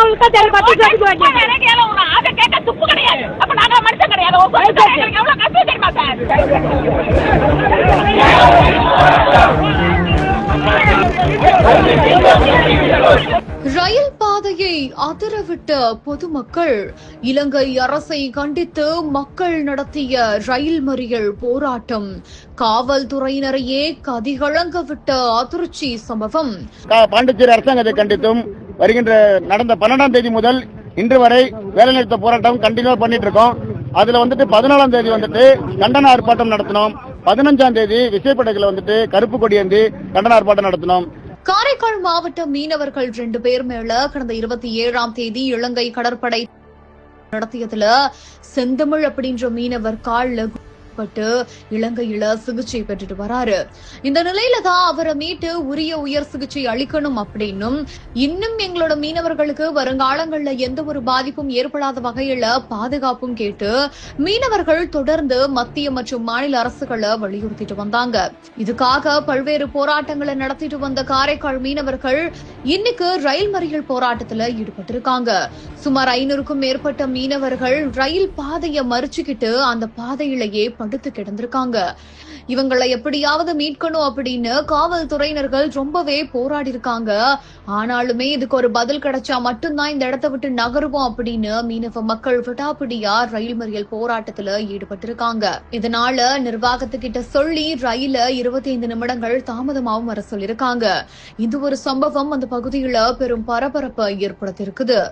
அவங்களுக்கு தெரியும் பத்து பேருக்கு வேண்டியது. எனக்கு ஏதோ ஒரு அதை கேட்க துப்பு கிடையாது. அப்ப நாங்க மனுஷன் கிடையாது. ஒரு சொத்து தரேன். எனக்கு எவ்வளவு கஷ்டம் தெரியுமா சார்? ரயில் பாதையை அதிரவிட்ட பொதுமக்கள் இலங்கை அரசை கண்டித்து மக்கள் நடத்திய ரயில் மறியல் போராட்டம். காவல்துறையினரையே கதிகழங்க விட்ட அதிர்ச்சி சம்பவம். பாண்டிச்சேரி அரசாங்கத்தை கண்டித்தும் வருகின்ற நடந்த பன்னெண்டாம் தேதி முதல் இன்று வரை வேலைநிறுத்த போராட்டம் கண்டினியூ பண்ணிட்டு இருக்கோம் அதுல வந்துட்டு பதினாலாம் தேதி வந்துட்டு கண்டன ஆர்ப்பாட்டம் நடத்தினோம். பதினஞ்சாம் தேதி விசைப்படைகளை வந்துட்டு கருப்பு கொடி ஏந்தி கண்டன ஆர்ப்பாட்டம் நடத்தினோம். காரைக்கால் மாவட்ட மீனவர்கள் ரெண்டு பேர் மேல கடந்த இருபத்தி ஏழாம் தேதி இலங்கை கடற்படை நடத்தியதுல செந்தமிழ் அப்படின்ற மீனவர் கால்ல உட்பட்டு இலங்கையில சிகிச்சை பெற்றுட்டு வராரு. இந்த நிலையில தான் அவரை மீட்டு உரிய உயர் சிகிச்சை அளிக்கணும் அப்படின்னும் இன்னும் எங்களோட மீனவர்களுக்கு வருங்காலங்கள்ல எந்த ஒரு பாதிப்பும் ஏற்படாத வகையில பாதுகாப்பும் கேட்டு மீனவர்கள் தொடர்ந்து மத்திய மற்றும் மாநில அரசுகளை வலியுறுத்திட்டு வந்தாங்க. இதுக்காக பல்வேறு போராட்டங்களை நடத்திட்டு வந்த காரைக்கால் மீனவர்கள் இன்னைக்கு ரயில் மறியல் போராட்டத்துல ஈடுபட்டிருக்காங்க. சுமார் ஐநூறுக்கும் மேற்பட்ட மீனவர்கள் ரயில் பாதையை மறிச்சுக்கிட்டு அந்த பாதையிலேயே படுத்து கிடந்திருக்காங்க. இவங்களை எப்படியாவது மீட்கணும் அப்படின்னு காவல்துறையினர்கள் ரொம்பவே போராடி இருக்காங்க ஆனாலுமே இதுக்கு ஒரு பதில் கிடைச்சா மட்டும்தான் இந்த இடத்த விட்டு நகருவோம் அப்படின்னு மீனவ மக்கள் விடாப்பிடியா ரயில் மறியல் போராட்டத்துல ஈடுபட்டிருக்காங்க. இதனால நிர்வாகத்துக்கிட்ட சொல்லி ரயில இருபத்தி ஐந்து நிமிடங்கள் தாமதமாகவும் வர சொல்லியிருக்காங்க. இது ஒரு சம்பவம். அந்த பகுதியில பெரும் பரபரப்பை ஏற்படுத்தியிருக்குது.